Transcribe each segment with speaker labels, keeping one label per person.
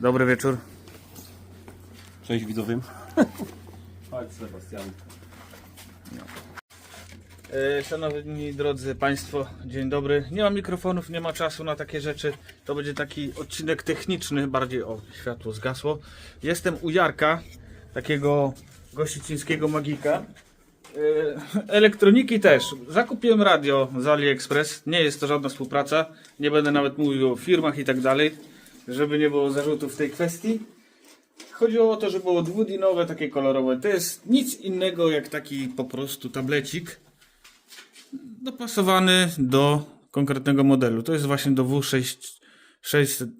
Speaker 1: Dobry wieczór.
Speaker 2: Cześć widowym. Chodź Sebastian.
Speaker 1: E, Szanowni drodzy Państwo, dzień dobry. Nie ma mikrofonów, nie ma czasu na takie rzeczy. To będzie taki odcinek techniczny, bardziej o światło zgasło. Jestem u Jarka, takiego gościcińskiego magika. E, Elektroniki też. Zakupiłem radio z AliExpress. Nie jest to żadna współpraca. Nie będę nawet mówił o firmach i tak dalej, żeby nie było zarzutów w tej kwestii. Chodziło o to, że było dwudinowe, takie kolorowe. To jest nic innego jak taki po prostu tablecik dopasowany do konkretnego modelu. To jest właśnie do W6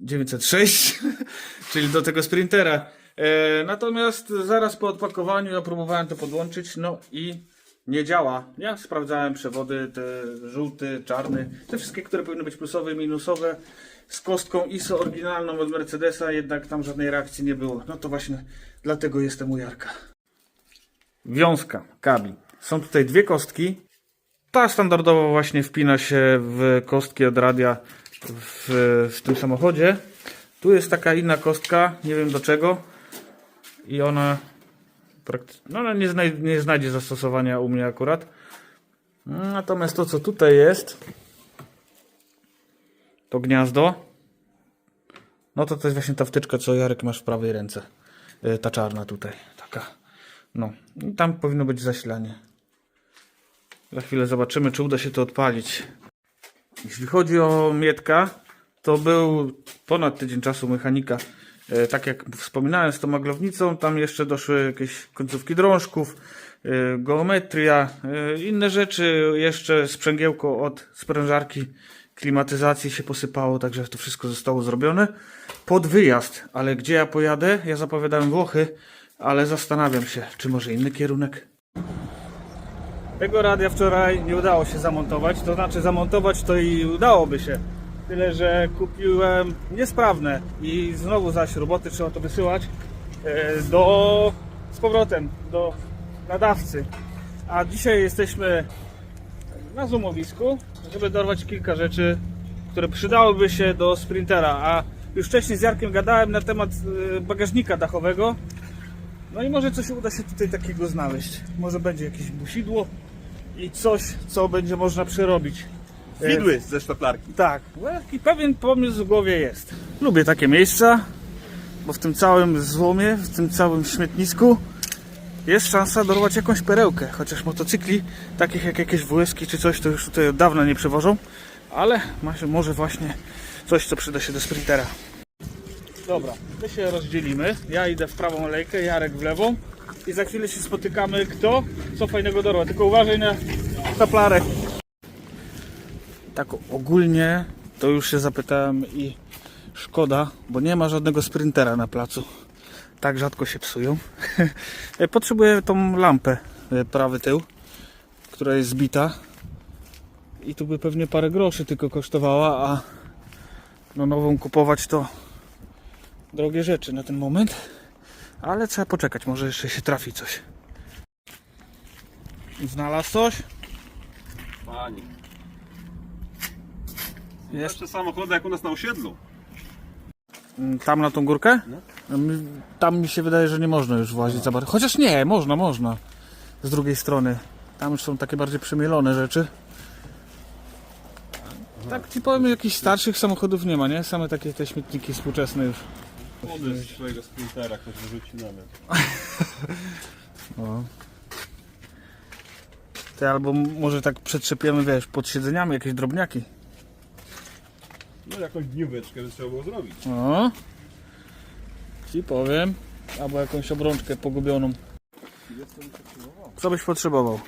Speaker 1: 906, czyli do tego sprintera. E, natomiast zaraz po odpakowaniu ja próbowałem to podłączyć, no i nie działa. Ja sprawdzałem przewody, te żółty, czarny, te wszystkie, które powinny być plusowe minusowe, z kostką ISO oryginalną od Mercedesa, jednak tam żadnej reakcji nie było. No to właśnie dlatego jestem u Jarka. Wiązka, kabli. Są tutaj dwie kostki, ta standardowo właśnie wpina się w kostki od radia w, w tym samochodzie. Tu jest taka inna kostka, nie wiem do czego. I ona, no ona nie, znaj- nie znajdzie zastosowania u mnie akurat. Natomiast to co tutaj jest, to gniazdo. No to to jest właśnie ta wtyczka, co Jarek masz w prawej ręce. Y, Ta czarna tutaj, taka. No, i tam powinno być zasilanie. Za chwilę zobaczymy, czy uda się to odpalić. Jeśli chodzi o Mietka, to był ponad tydzień czasu mechanika. E, tak jak wspominałem z tą maglownicą, tam jeszcze doszły jakieś końcówki drążków, e, geometria, inne rzeczy, jeszcze sprzęgiełko od sprężarki klimatyzacji się posypało, także to wszystko zostało zrobione. Pod wyjazd, ale gdzie ja pojadę? Ja zapowiadałem Włochy, ale zastanawiam się, czy może inny kierunek. Tego radia wczoraj nie udało się zamontować, to znaczy zamontować to i udałoby się. Tyle, że kupiłem niesprawne i znowu zaś roboty trzeba to wysyłać e, do, z powrotem do nadawcy. A dzisiaj jesteśmy na zoomowisku, żeby dorwać kilka rzeczy, które przydałyby się do sprintera. A już wcześniej z Jarkiem gadałem na temat e, bagażnika dachowego. No i może coś uda się tutaj takiego znaleźć. Może będzie jakieś busidło i coś, co będzie można przerobić. E,
Speaker 2: Widły ze sztaplarki.
Speaker 1: tak, taki pewien pomysł w głowie jest. Lubię takie miejsca, bo w tym całym złomie, w tym całym śmietnisku jest szansa dorwać jakąś perełkę. Chociaż motocykli, takich jak jakieś WS-ki czy coś, to już tutaj od dawna nie przewożą, ale może właśnie coś, co przyda się do sprintera. Dobra, my się rozdzielimy. Ja idę w prawą alejkę, Jarek w lewą i za chwilę się spotykamy. Kto co fajnego dorwa. Tylko uważaj na taplarę. Tak ogólnie to już się zapytałem i szkoda, bo nie ma żadnego sprintera na placu. Tak rzadko się psują. Potrzebuję tą lampę, e, prawy tył, która jest zbita. I tu by pewnie parę groszy tylko kosztowała, a no nową kupować to drogie rzeczy na ten moment. Ale trzeba poczekać, może jeszcze się trafi coś. Znalazł coś?
Speaker 2: Panie.
Speaker 1: Jest.
Speaker 2: Jeszcze samochody jak u nas na osiedlu.
Speaker 1: Mm, Tam na tą górkę? No, Tam mi się wydaje, że nie można już włazić za bardzo. Chociaż nie, można, można. Z drugiej strony. Tam już są takie bardziej przemielone rzeczy. Tak ci powiem, jakichś starszych samochodów nie ma, nie? Same takie te śmietniki współczesne już.
Speaker 2: Młody z swojego sprintera ktoś wyrzuci namiot.
Speaker 1: No. Ty albo może tak przetrzepiemy, wiesz, pod siedzeniami jakieś drobniaki.
Speaker 2: No jakąś dnióweczkę by trzeba było zrobić.
Speaker 1: No. Ci powiem. Albo jakąś obrączkę pogubioną. Co byś potrzebował?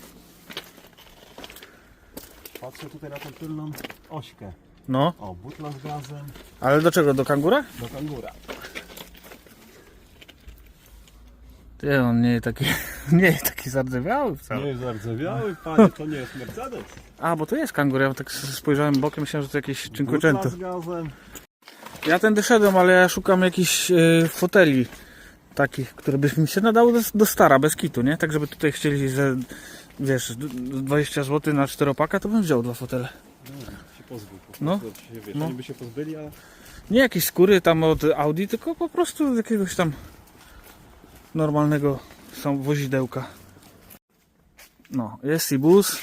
Speaker 2: Patrzę tutaj na tą tylną ośkę.
Speaker 1: No.
Speaker 2: O, butla z gazem
Speaker 1: Ale do czego? Do kangura?
Speaker 2: do kangura.
Speaker 1: Nie, on nie jest taki, nie jest taki zardzewiały wcale.
Speaker 2: Nie jest zardzewiały, panie, to nie jest Mercedes.
Speaker 1: A, bo to jest kangur, ja tak spojrzałem bokiem, myślałem, że to jakieś
Speaker 2: Butla
Speaker 1: Cinquecento.
Speaker 2: z gazem.
Speaker 1: Ja tędy szedłem, ale ja szukam jakichś e, foteli takich, które by mi się nadały do, do stara, bez kitu, nie? Tak, żeby tutaj chcieli, że wiesz, d- 20 zł na czteropaka, to bym wziął dwa fotele.
Speaker 2: No, się pozbył. Po
Speaker 1: No.
Speaker 2: Się, wiesz,
Speaker 1: No.
Speaker 2: By się pozbyli, ale
Speaker 1: Nie jakieś skóry tam od Audi, tylko po prostu jakiegoś tam normalnego wozidełka. No, jest i bus.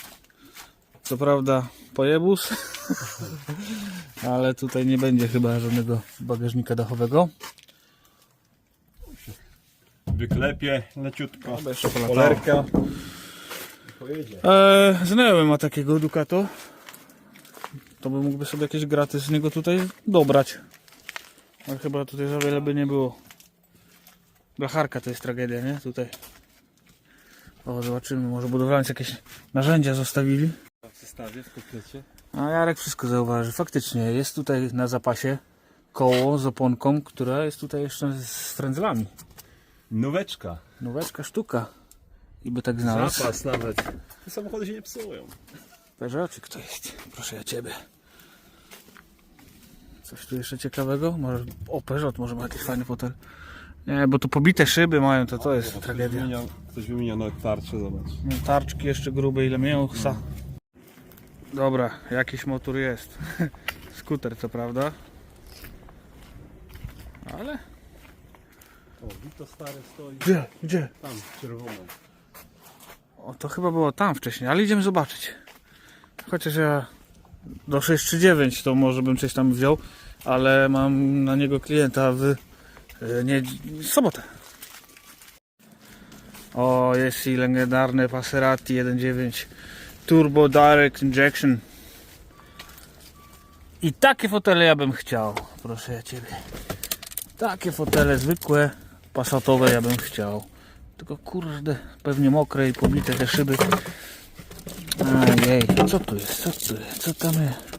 Speaker 1: Co prawda pojebus. Ale tutaj nie będzie chyba żadnego bagażnika dachowego.
Speaker 2: Wyklepie leciutko. Polerka.
Speaker 1: Eee, znajomy ma takiego Ducato. To by mógłby sobie jakieś graty z niego tutaj dobrać. Ale chyba tutaj za wiele by nie było. Blacharka to jest tragedia, nie? Tutaj. O, zobaczymy. Może budowlaniec jakieś narzędzia zostawili.
Speaker 2: W zestawie, w komplecie.
Speaker 1: A Jarek wszystko zauważy. Faktycznie jest tutaj na zapasie koło z oponką, która jest tutaj jeszcze z frędzlami.
Speaker 2: Nóweczka.
Speaker 1: Noweczka sztuka. I by tak znalazł.
Speaker 2: Zapas nawet. Te samochody się nie psują.
Speaker 1: Peugeot, czy kto jest? Proszę ja ciebie. Coś tu jeszcze ciekawego? Może o Peugeot, może ma jakiś fajny fotel. Nie, bo tu pobite szyby mają, to to jest
Speaker 2: Ktoś
Speaker 1: tragedia.
Speaker 2: wymieniał, ktoś wymieniał nawet tarczę, zobacz.
Speaker 1: No, Tarczki jeszcze grube, ile mięsa. Dobra, jakiś motor jest. Skuter, co prawda. Ale...
Speaker 2: O, Vito stare stoi.
Speaker 1: Gdzie? Gdzie?
Speaker 2: Tam, czerwone.
Speaker 1: O, to chyba było tam wcześniej, ale idziemy zobaczyć. Chociaż ja do 639 to może bym coś tam wziął, ale mam na niego klienta w e, nie, w sobotę. O, jest i legendarny Passerati 1.9 Turbo Direct Injection. I takie fotele ja bym chciał, proszę ja ciebie. Takie fotele zwykłe, passatowe ja bym chciał. Tylko kurde, pewnie mokre i pobite te szyby. Ojej, co tu jest? Co tu jest? Co tam jest?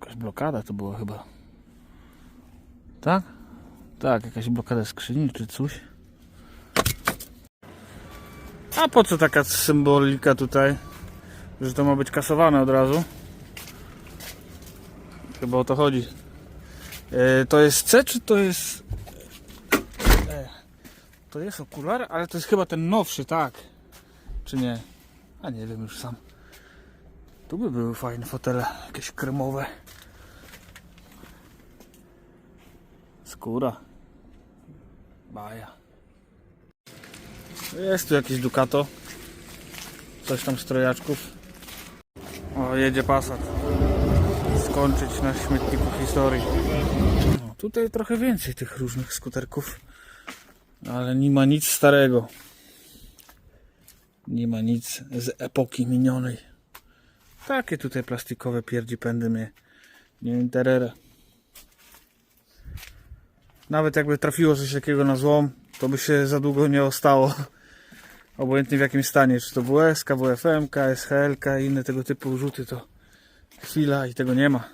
Speaker 1: Jakaś blokada to była chyba. Tak? Tak, jakaś blokada skrzyni czy coś. A po co taka symbolika tutaj? Że to ma być kasowane od razu? Chyba o to chodzi. E, to jest C, czy to jest. E, to jest okular, ale to jest chyba ten nowszy, tak? Czy nie? A nie wiem już sam. Tu by były fajne fotele, jakieś kremowe. Skóra. Baja. Jest tu jakieś Ducato. Coś tam z trojaczków. O, jedzie Passat skończyć na śmietniku historii. No, tutaj trochę więcej tych różnych skuterków, ale nie ma nic starego. Nie ma nic z epoki minionej. Takie tutaj plastikowe pierdzi pędy mnie nie interera. Nawet jakby trafiło coś takiego na złom, to by się za długo nie ostało. Obojętnie w jakim stanie, czy to WS, WFM, SHL i inne tego typu rzuty, to chwila i tego nie ma.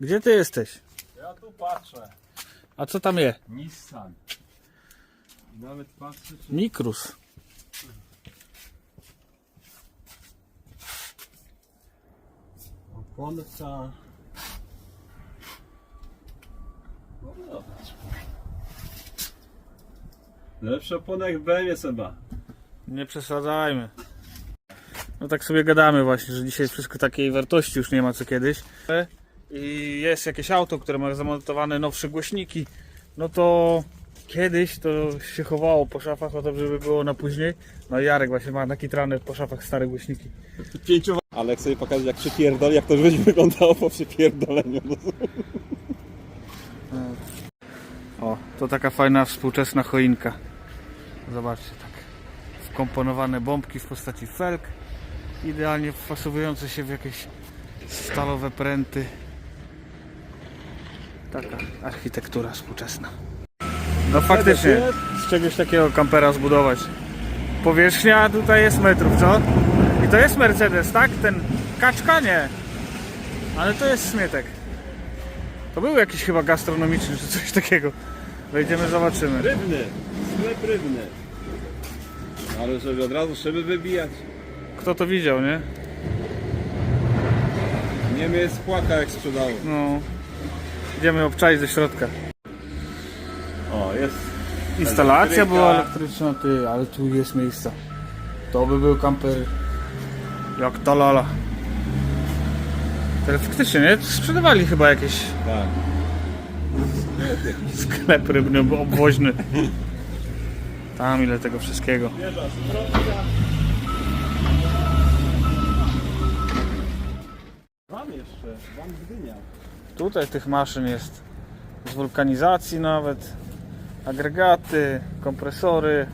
Speaker 1: Gdzie ty jesteś?
Speaker 2: Ja tu patrzę.
Speaker 1: A co tam jest?
Speaker 2: Nissan. Nawet patrzę, czy...
Speaker 1: Nikrus.
Speaker 2: No zobacz. Lepszy oponek w BMW chyba.
Speaker 1: Nie przesadzajmy. No tak sobie gadamy właśnie, że dzisiaj wszystko takiej wartości już nie ma co kiedyś. I jest jakieś auto, które ma zamontowane nowsze głośniki. No to kiedyś to się chowało po szafach o to, żeby było na później. No i Jarek właśnie ma nakitrane po szafach stare głośniki.
Speaker 2: Pięciu... Ale jak sobie pokazać jak przypierdol, jak to będzie wyglądało po przypierdoleniu.
Speaker 1: O, to taka fajna współczesna choinka. Zobaczcie, tak wkomponowane bombki w postaci felg, idealnie wpasowujące się w jakieś stalowe pręty. Taka architektura współczesna. No faktycznie, z czegoś takiego kampera zbudować. Powierzchnia tutaj jest metrów, co? I to jest Mercedes, tak? Ten kaczka nie. Ale to jest śmietek. To był jakiś chyba gastronomiczny czy coś takiego. Wejdziemy, zobaczymy.
Speaker 2: Rybny. Sklep rybny. Ale żeby od razu szyby wybijać.
Speaker 1: Kto to widział, nie?
Speaker 2: Niemiec płaka jak sprzedało.
Speaker 1: No. Idziemy obczaić ze środka.
Speaker 2: O, jest.
Speaker 1: Instalacja
Speaker 2: Elektryka.
Speaker 1: była elektryczna, ty, ale tu jest miejsca. To by był kamper jak ta lala. Ale faktycznie, nie? Sprzedawali chyba jakieś
Speaker 2: Tak.
Speaker 1: sklep rybny obwoźny. Tam ile tego wszystkiego.
Speaker 2: Wam jeszcze, wam Gdynia.
Speaker 1: Tutaj tych maszyn jest z wulkanizacji nawet. Agregaty, kompresory.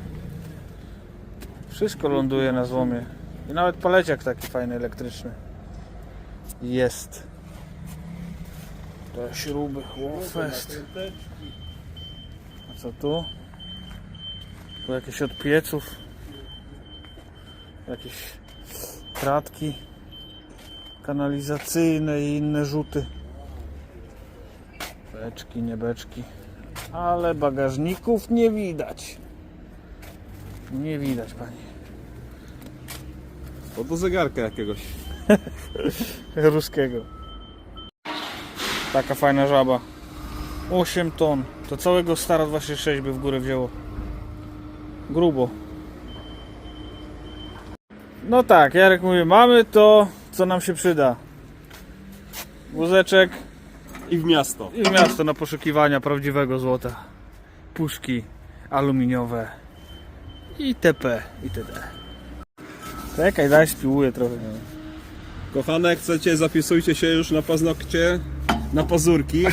Speaker 1: Wszystko ląduje na złomie. I nawet paleciak taki fajny elektryczny. Jest. Te śruby, fest. A co tu? Tu jakieś od pieców. Jakieś kratki kanalizacyjne i inne rzuty. Beczki, nie beczki. Ale bagażników nie widać. Nie widać, pani.
Speaker 2: To do zegarka jakiegoś.
Speaker 1: Ruskiego. Taka fajna żaba. 8 ton. To całego Stara 266 by w górę wzięło. Grubo. No tak, Jarek mówi, mamy to, co nam się przyda. Wózeczek
Speaker 2: I w miasto.
Speaker 1: i w miasto na poszukiwania prawdziwego złota. Puszki aluminiowe. ITP, itd. Czekaj, daj spiłuję trochę.
Speaker 2: Kochane, jak chcecie, zapisujcie się już na paznokcie, na pazurki.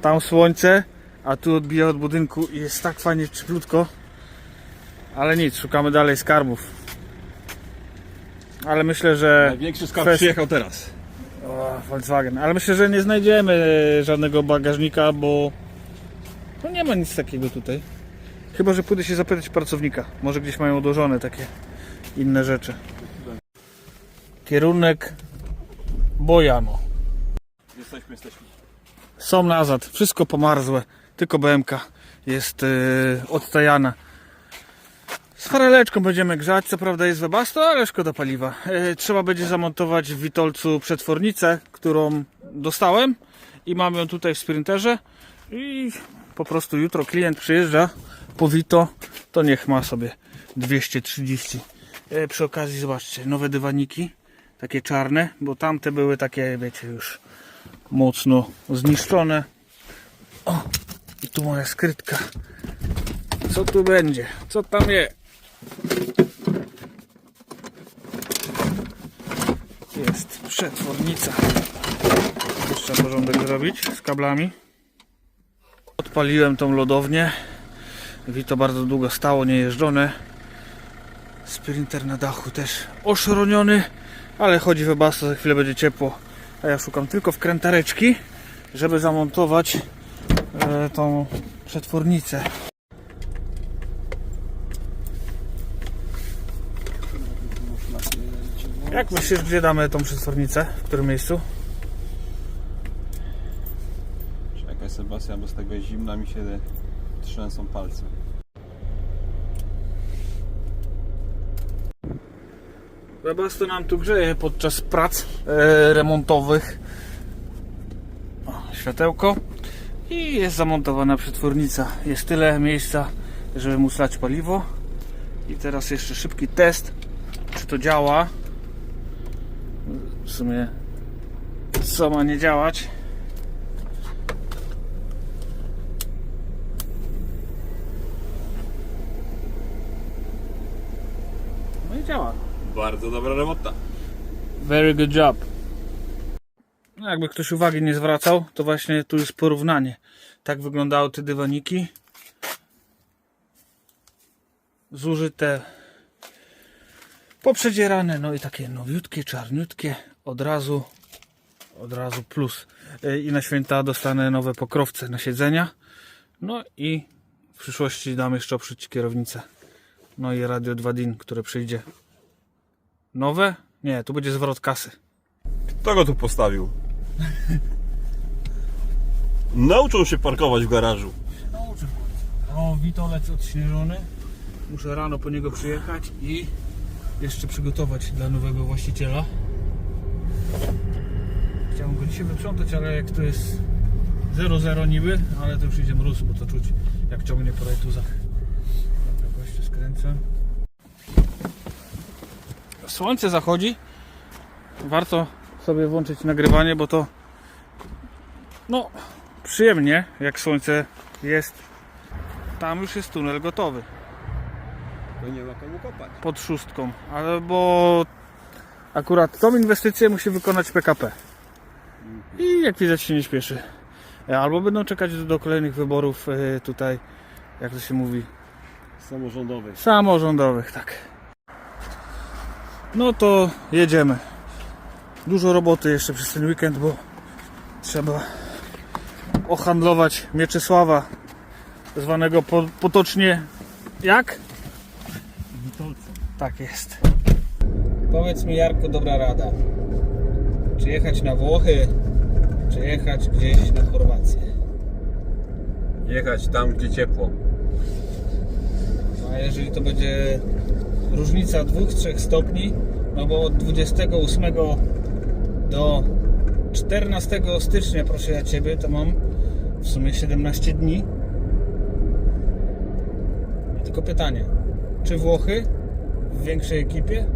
Speaker 1: Tam słońce, a tu odbija od budynku i jest tak fajnie cieplutko. Ale nic, szukamy dalej skarbów. Ale myślę, że.
Speaker 2: Największy skarb
Speaker 1: Kwest-
Speaker 2: przyjechał teraz.
Speaker 1: O, Volkswagen. Ale myślę, że nie znajdziemy e, żadnego bagażnika, bo no nie ma nic takiego tutaj. Chyba, że pójdę się zapytać pracownika. Może gdzieś mają odłożone takie inne rzeczy. Kierunek Bojano.
Speaker 2: Jesteśmy, jesteśmy.
Speaker 1: Są nazad, wszystko pomarzłe, tylko BMK jest yy, odtajana. Z fareleczką będziemy grzać, co prawda jest webasto, ale szkoda paliwa. Yy, trzeba będzie zamontować w Witolcu przetwornicę, którą dostałem i mam ją tutaj w sprinterze i po prostu jutro klient przyjeżdża po Vito, to niech ma sobie 230. Yy, przy okazji zobaczcie, nowe dywaniki, takie czarne, bo tamte były takie, wiecie, już mocno zniszczone. O, i tu moja skrytka. Co tu będzie? Co tam jest? Jest przetwornica. Jeszcze trzeba porządek zrobić z kablami. Odpaliłem tą lodownię. Wito bardzo długo stało, niejeżdżone. Sprinter na dachu też oszroniony, ale chodzi we basto, za chwilę będzie ciepło. A ja szukam tylko wkrętareczki, żeby zamontować tą przetwornicę. Jak myślisz, gdzie damy tą przetwornicę? W którym miejscu?
Speaker 2: Czekaj Sebastian, bo z tego zimna mi się trzęsą palce.
Speaker 1: Webasto nam tu grzeje podczas prac e, remontowych. O, światełko. I jest zamontowana przetwornica. Jest tyle miejsca, żeby móc lać paliwo. I teraz jeszcze szybki test, czy to działa. W sumie, co ma nie działać. No i działa.
Speaker 2: Bardzo dobra robota.
Speaker 1: Very good job. No jakby ktoś uwagi nie zwracał, to właśnie tu jest porównanie. Tak wyglądały te dywaniki. Zużyte, poprzedzierane, no i takie nowiutkie, czarniutkie. Od razu, od razu plus. E, I na święta dostanę nowe pokrowce na siedzenia. No i w przyszłości dam jeszcze oprzeć kierownicę. No i radio 2 DIN, które przyjdzie. Nowe? Nie, tu będzie zwrot kasy.
Speaker 2: Kto go tu postawił? Nauczył się parkować w garażu.
Speaker 1: Nauczę O, witolec odśnieżony. Muszę rano po niego przyjechać i jeszcze przygotować dla nowego właściciela. Chciałem go dzisiaj wyprzątać, ale jak to jest 0-0 niby, ale to już idzie mróz, bo to czuć jak ciągnie po rajtuzach. Dobra, goście skręcę. słońce zachodzi. Warto sobie włączyć nagrywanie, bo to no przyjemnie, jak słońce jest. Tam już jest tunel gotowy
Speaker 2: To nie ma komu kopać.
Speaker 1: pod szóstką, ale bo akurat tą inwestycję musi wykonać PKP. I jak widać się nie śpieszy. Albo będą czekać do, do kolejnych wyborów e, tutaj, jak to się mówi,
Speaker 2: Samorządowy.
Speaker 1: samorządowych, tak. No to jedziemy. Dużo roboty jeszcze przez ten weekend, bo trzeba ohandlować Mieczysława, zwanego po, potocznie jak? Tak jest. Powiedz mi Jarku, dobra rada. Czy jechać na Włochy, czy jechać gdzieś na Chorwację?
Speaker 2: Jechać tam, gdzie ciepło.
Speaker 1: A jeżeli to będzie różnica 2-3 stopni, no bo od 28 do 14 stycznia, proszę ja Ciebie, to mam w sumie 17 dni. Tylko pytanie, czy Włochy w większej ekipie,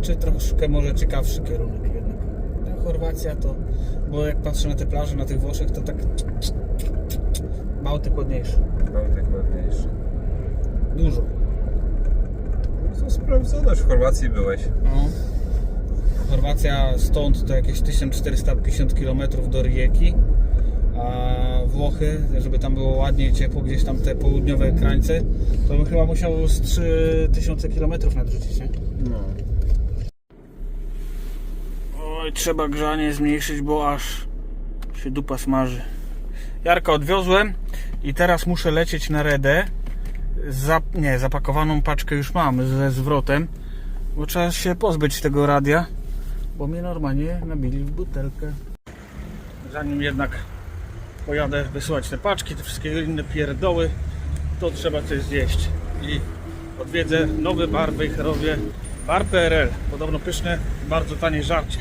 Speaker 1: czy troszkę może ciekawszy kierunek jednak? Ta Chorwacja to, bo jak patrzę na te plaże na tych Włoszech, to tak Bałtyk ładniejszy,
Speaker 2: Bałtyk ładniejszy.
Speaker 1: dużo.
Speaker 2: To sprawdzone, w Chorwacji byłeś.
Speaker 1: No. Chorwacja stąd to jakieś 1450 km do Rijeki, a Włochy, żeby tam było ładnie i ciepło, gdzieś tam te południowe krańce, to bym chyba musiał z 3000 km nadrzucić, nie?
Speaker 2: No.
Speaker 1: Oj, trzeba grzanie zmniejszyć, bo aż się dupa smaży. Jarka odwiozłem i teraz muszę lecieć na Redę. Zap, nie, zapakowaną paczkę już mam ze zwrotem, bo trzeba się pozbyć tego radia, bo mnie normalnie nabili w butelkę. Zanim jednak pojadę wysyłać te paczki, te wszystkie inne pierdoły, to trzeba coś zjeść. I odwiedzę nowy bar w Wejherowie, bar PRL. Podobno pyszne, bardzo tanie żarcie.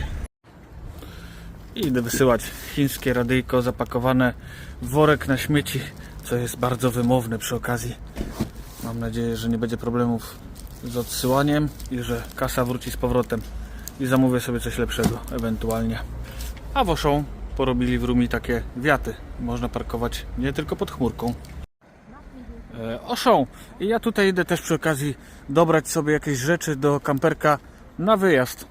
Speaker 1: I idę wysyłać chińskie radyjko zapakowane w worek na śmieci, co jest bardzo wymowne przy okazji. Mam nadzieję, że nie będzie problemów z odsyłaniem i że kasa wróci z powrotem i zamówię sobie coś lepszego ewentualnie. A woszą porobili w Rumi takie wiaty. Można parkować nie tylko pod chmurką. E, Oszą. I ja tutaj idę też przy okazji dobrać sobie jakieś rzeczy do kamperka na wyjazd.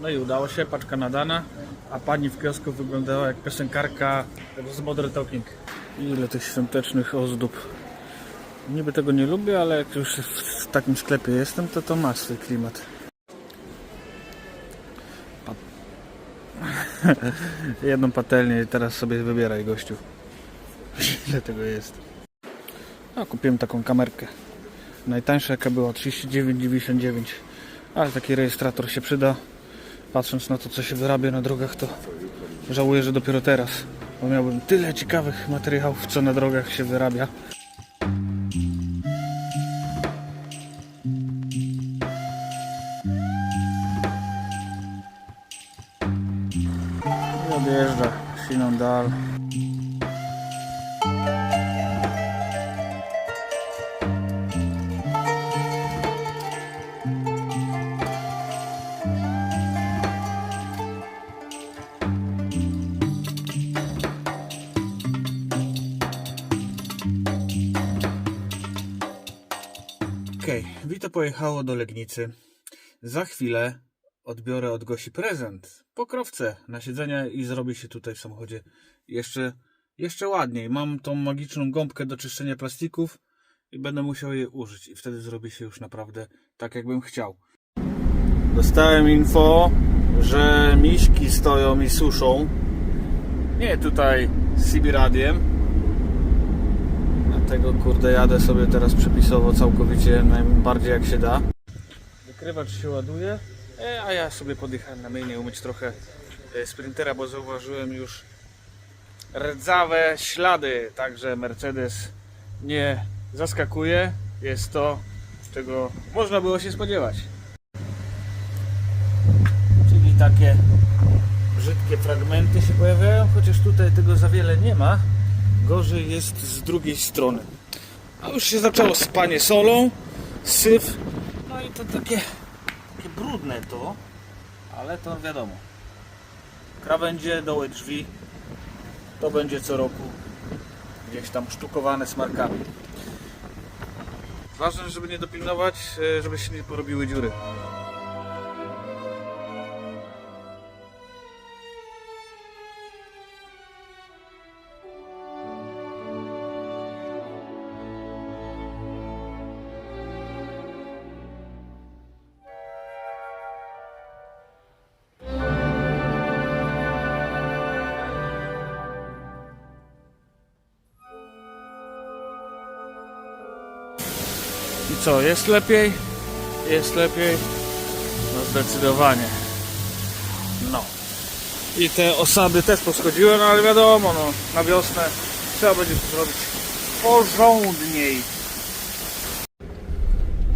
Speaker 1: No i udało się, paczka nadana, a pani w kiosku wyglądała jak piosenkarka z Modern Talking. Ile tych świątecznych ozdób. Niby tego nie lubię, ale jak już w takim sklepie jestem, to to ma swój klimat. Jedną patelnię i teraz sobie wybieraj gościu. Ile tego jest. No, kupiłem taką kamerkę. Najtańsza jaka była 39,99. Ale taki rejestrator się przyda. Patrząc na to, co się wyrabia na drogach, to żałuję, że dopiero teraz. Bo miałbym tyle ciekawych materiałów, co na drogach się wyrabia. I odjeżdża siną dal. Okej, Wito pojechało do Legnicy. Za chwilę odbiorę od Gosi prezent. Pokrowce na siedzenie i zrobi się tutaj w samochodzie jeszcze, jeszcze ładniej. Mam tą magiczną gąbkę do czyszczenia plastików i będę musiał jej użyć. I wtedy zrobi się już naprawdę tak, jakbym chciał. Dostałem info, że miśki stoją i suszą. Nie tutaj z CB radiem, Dlatego kurde jadę sobie teraz przepisowo całkowicie najbardziej jak się da. Wykrywacz się ładuje, a ja sobie podjechałem na myjnie umyć trochę e, sprintera, bo zauważyłem już rdzawe ślady, także Mercedes nie zaskakuje. Jest to, czego można było się spodziewać. Czyli takie brzydkie fragmenty się pojawiają, chociaż tutaj tego za wiele nie ma. Gorzej jest z drugiej strony. A już się zaczęło spanie solą, syf, no i to takie takie brudne to, ale to wiadomo. Krawędzie, doły drzwi, to będzie co roku gdzieś tam sztukowane smarkami. Ważne, żeby nie dopilnować, e, żeby się nie porobiły dziury. Co, jest lepiej? Jest lepiej? No zdecydowanie. No. I te osady też poschodziły, no ale wiadomo, no, na wiosnę trzeba będzie to zrobić porządniej.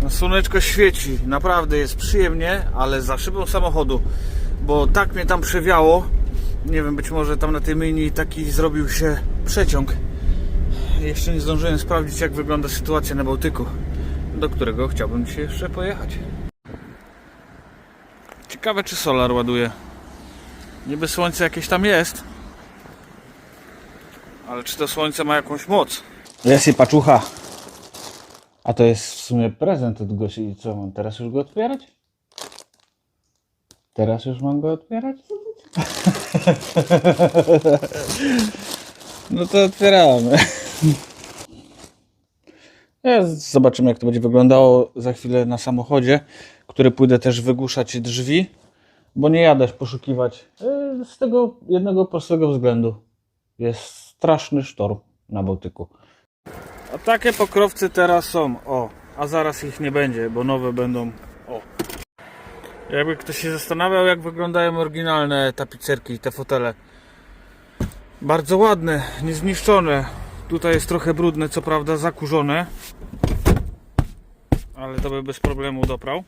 Speaker 1: No, słoneczko świeci, naprawdę jest przyjemnie, ale za szybą samochodu, bo tak mnie tam przewiało. Nie wiem, być może tam na tej mini taki zrobił się przeciąg. Jeszcze nie zdążyłem sprawdzić, jak wygląda sytuacja na Bałtyku, do którego chciałbym dzisiaj jeszcze pojechać. Ciekawe, czy solar ładuje. Niby słońce jakieś tam jest, ale czy to słońce ma jakąś moc? I paczucha. A to jest w sumie prezent od Gosi. I co, mam teraz już go otwierać? Teraz już mam go otwierać? No to otwieramy. Ja zobaczymy jak to będzie wyglądało za chwilę na samochodzie, który pójdę też wygłuszać drzwi, bo nie jadę poszukiwać yy, z tego jednego prostego względu. Jest straszny sztorm na Bałtyku. A takie pokrowce teraz są. O, a zaraz ich nie będzie, bo nowe będą. O. Jakby ktoś się zastanawiał, jak wyglądają oryginalne tapicerki i te fotele. Bardzo ładne, niezniszczone. Tutaj jest trochę brudne, co prawda zakurzone. Ale to by bez problemu doprał.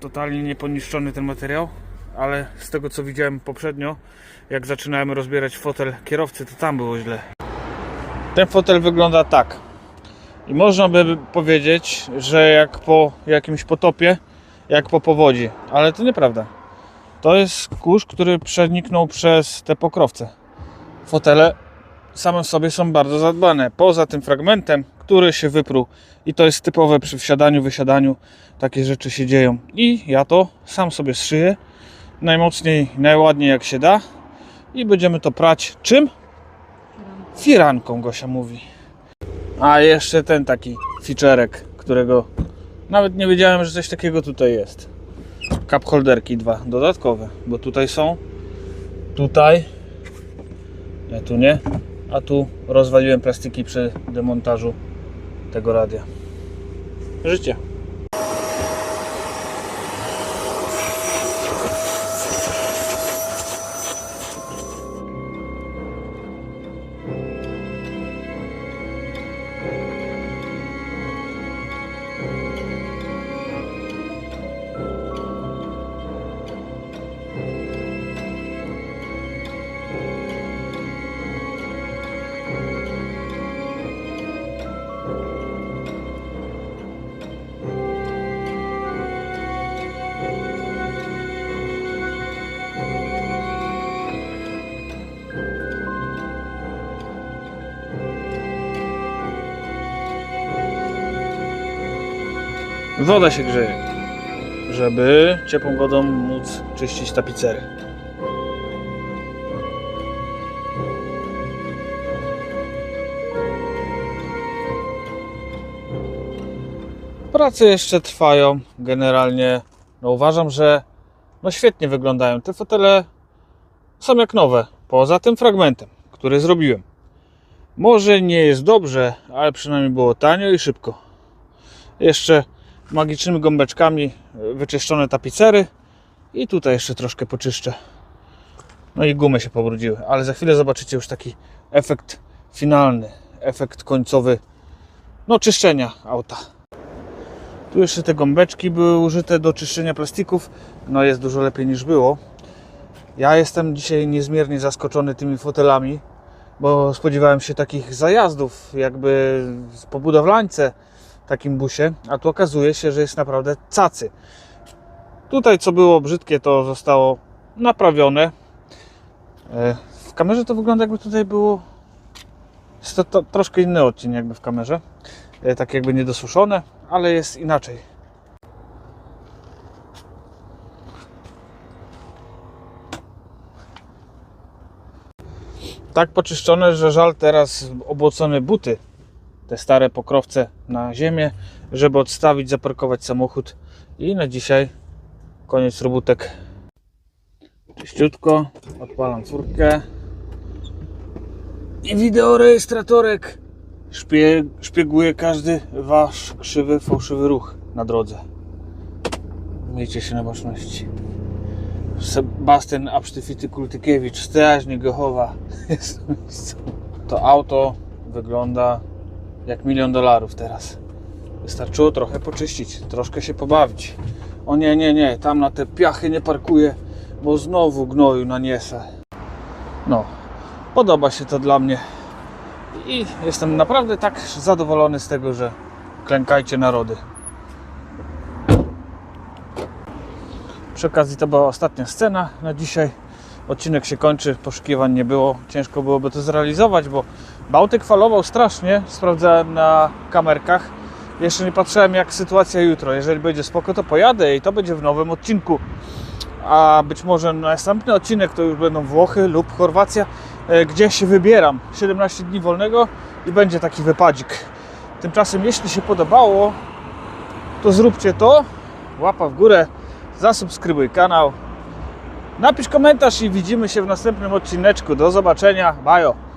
Speaker 1: Totalnie nieponiszczony ten materiał. Ale z tego co widziałem poprzednio, jak zaczynałem rozbierać fotel kierowcy, to tam było źle. Ten fotel wygląda tak. I można by powiedzieć, że jak po jakimś potopie, jak po powodzi. Ale to nieprawda. To jest kurz, który przeniknął przez te pokrowce. Fotele same w sobie są bardzo zadbane. Poza tym fragmentem, który się wypruł. I to jest typowe przy wsiadaniu, wysiadaniu. Takie rzeczy się dzieją. I ja to sam sobie zszyję. Najmocniej, najładniej jak się da. I będziemy to prać czym? Firanką Gosia mówi. A jeszcze ten taki ficzerek, którego nawet nie wiedziałem, że coś takiego tutaj jest. Cup holderki dwa dodatkowe, bo tutaj są. Tutaj. Ja tu nie. A tu rozwaliłem plastiki przy demontażu tego radia. Życie. Woda się grzeje, żeby ciepłą wodą móc czyścić tapicery. Prace jeszcze trwają. Generalnie no uważam, że no świetnie wyglądają. Te fotele są jak nowe, poza tym fragmentem, który zrobiłem. Może nie jest dobrze, ale przynajmniej było tanio i szybko. Jeszcze magicznymi gąbeczkami wyczyszczone tapicery i tutaj jeszcze troszkę poczyszczę. No i gumy się pobrudziły, ale za chwilę zobaczycie już taki efekt finalny, efekt końcowy no czyszczenia auta. Tu jeszcze te gąbeczki były użyte do czyszczenia plastików. No jest dużo lepiej niż było. Ja jestem dzisiaj niezmiernie zaskoczony tymi fotelami, bo spodziewałem się takich zajazdów jakby po budowlańce, takim busie, a tu okazuje się, że jest naprawdę cacy. Tutaj co było brzydkie, to zostało naprawione. E, W kamerze to wygląda jakby tutaj było jest to, to troszkę inny odcień jakby w kamerze. E, Tak jakby niedosuszone, ale jest inaczej. Tak poczyszczone, że żal teraz obłocone buty, te stare pokrowce na ziemię, żeby odstawić, zaparkować samochód i na dzisiaj koniec robótek. Czyściutko, odpalam córkę i wideorejestratorek szpie, szpieguje każdy wasz krzywy, fałszywy ruch na drodze. Miejcie się na baczności. Sebastian Absztyfity Kultykiewicz, strażnik Gochowa. To auto wygląda jak milion dolarów teraz. Wystarczyło trochę poczyścić, troszkę się pobawić. O nie, nie, nie, tam na te piachy nie parkuję, bo znowu gnoju naniesę. No, podoba się to dla mnie. I jestem naprawdę tak zadowolony z tego, że klękajcie narody. Przy okazji to była ostatnia scena na dzisiaj. Odcinek się kończy, poszukiwań nie było. Ciężko byłoby to zrealizować, bo Bałtyk falował strasznie. Sprawdzałem na kamerkach. Jeszcze nie patrzyłem jak sytuacja jutro. Jeżeli będzie spoko, to pojadę i to będzie w nowym odcinku. A być może następny odcinek to już będą Włochy lub Chorwacja, e, gdzie się wybieram. 17 dni wolnego i będzie taki wypadzik. Tymczasem, jeśli się podobało, to zróbcie to. Łapa w górę, zasubskrybuj kanał. Napisz komentarz i widzimy się w następnym odcineczku. Do zobaczenia. Bajo.